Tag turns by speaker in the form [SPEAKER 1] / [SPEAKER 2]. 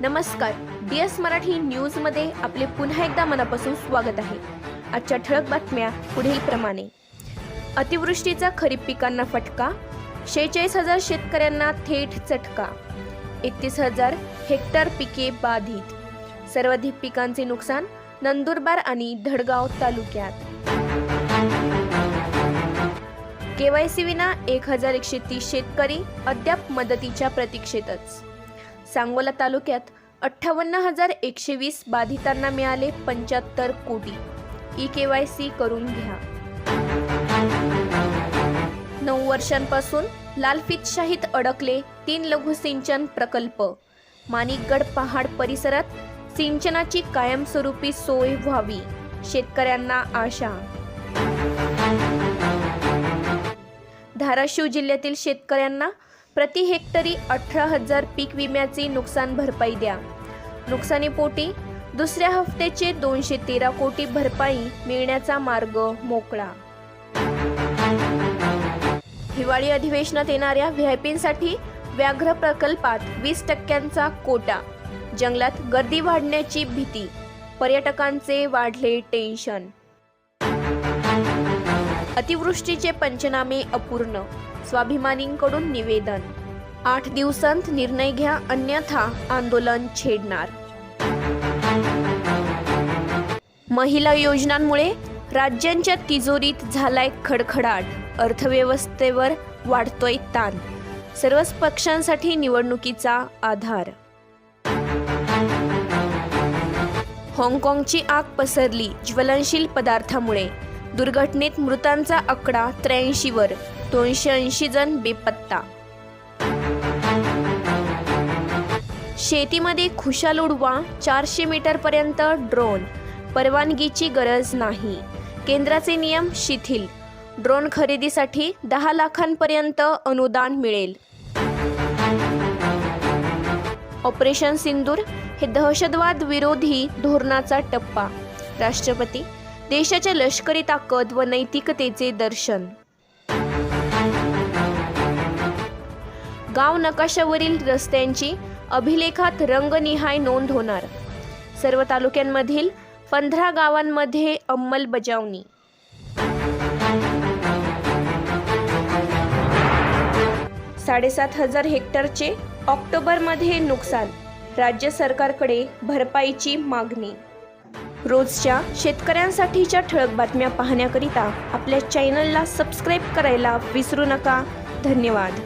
[SPEAKER 1] नमस्कार. D S Marathi न्यूजमध्ये आपले पुन्हा एकदा मनापासून स्वागत आहे. आजच्या ठळक बातम्या पुढील प्रमाणे. अतिवृष्टीचा खरीप पिकांना फटका शेहेचाळीस हजार शेतकऱ्यांना थेट चटका एकतीस हजार हेक्टर पिके बाधित. सर्वाधिक पिकांचे नुकसान नंदुरबार आणि धडगाव तालुक्यात. केवायसी विना एक हजार एकशे तीस शेतकरी अद्याप मदतीच्या प्रतीक्षेतच. सांगोला तालुक्यात अठ्ठावन्न हजार एकशे वीस बाधितांना मिळाले पंच्याहत्तर कोटी. ई के वाय सी करून घ्या. नऊ वर्षांपासून लालफितशाहीत अडकले तीन लघु सिंचन प्रकल्प. माणिकगड पहाड परिसरात सिंचनाची कायमस्वरूपी सोय व्हावी शेतकऱ्यांना आशा. धाराशिव जिल्ह्यातील शेतकऱ्यांना प्रति हेक्टरी अठरा हजार पीक विम्याची नुकसान भरपाई द्या. नुकसानीपोटी दुसऱ्या हप्त्याचे दोनशे तेरा कोटी भरपाई मिळण्याचा मार्ग मोकळा. हिवाळी अधिवेशनात येणाऱ्या व्हीआयपींसाठी व्याघ्र प्रकल्पात वीस टक्क्यांचा कोटा. जंगलात गर्दी वाढण्याची भीती पर्यटकांचे वाढले टेन्शन. अतिवृष्टीचे पंचनामे अपूर्ण. स्वाभिमानींकडून निवेदन. आठ दिवसांत निर्णय घ्या अन्यथा आंदोलन छेडणार. महिला योजनांमुळे राज्यांच्या तिजोरीत झालाय खडखडाट. अर्थव्यवस्थेवर वाढतोय ताण. सर्वच पक्षांसाठी निवडणुकीचा आधार. हाँगकाँगची आग पसरली ज्वलनशील पदार्थामुळे. दुर्घटनेत मृतांचा आकडा त्र्याऐंशीवर दोनशे ऐंशी जण बेपत्ता. शेतीमध्ये खुशाल उडवा चारशे मीटरपर्यंत ड्रोन. परवानगीची गरज नाही. केंद्राचे नियम शिथिल. ड्रोन खरेदीसाठी दहा लाखांपर्यंत अनुदान मिळेल. ऑपरेशन सिंदूर हे दहशतवाद विरोधी धोरणाचा टप्पा. राष्ट्रपती देशाच्या लष्करी ताकद व नैतिकतेचे दर्शन. गाव नकाशावरील रस्त्यांची अभिलेखात रंगनिहाय नोंद होणार. सर्व तालुक्यांमधील पंधरा गावांमध्ये अंमलबजावणी. साडेसात हजार हेक्टरचे ऑक्टोबरमध्ये नुकसान. राज्य सरकारकडे भरपाईची मागणी. रोजच्या शेतकऱ्यांसाठीच्या ठळक बातम्या पाहण्याकरिता आपल्या चॅनलला सबस्क्राईब करायला विसरू नका. धन्यवाद.